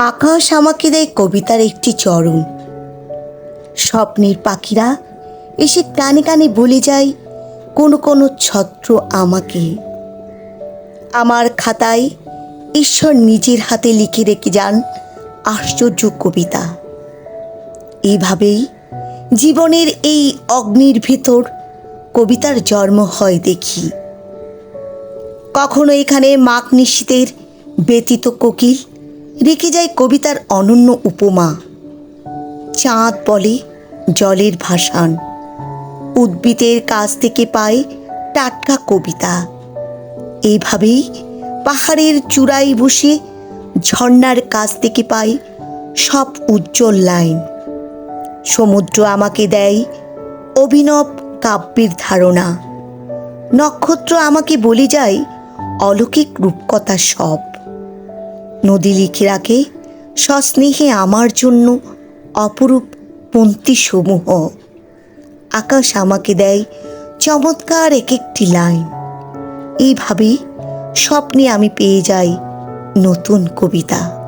আকাশ আমাকে দেয় কবিতার একটি চরণ। স্বপ্নের পাখিরা এসে কানে কানে বলে যায়, কোনো কোনো ছত্র আমাকে। আমার খাতায় ঈশ্বর নিজের হাতে লিখে রেখে যান আশ্চর্য কবিতা। এইভাবেই জীবনের এই অগ্নির ভেতর কবিতার জন্ম হয় দেখি। কখনো এখানে মাঘ নিশীতের ব্যতীত কোকিল রেখে যায় কবিতার অনন্য উপমা। চাঁদ বলে জলের ভাসান। উদ্ভিদের কাছ থেকে পায় টাটকা কবিতা। এইভাবেই পাহাড়ের চূড়ায় বসে ঝর্ণার কাছ থেকে পাই সব উজ্জ্বল লাইন। সমুদ্র আমাকে দেয় অভিনব কাব্যের ধারণা। নক্ষত্র আমাকে বলে যায় অলৌকিক রূপকথা সব। নদী লিখে রাখে, সস্নেহে আমার জন্য অপরূপ পন্থীসমূহ। আকাশ আমাকে দেয় চমৎকার এক একটি লাইন। এইভাবে স্বপ্নে আমি পেয়ে যাই নতুন কবিতা।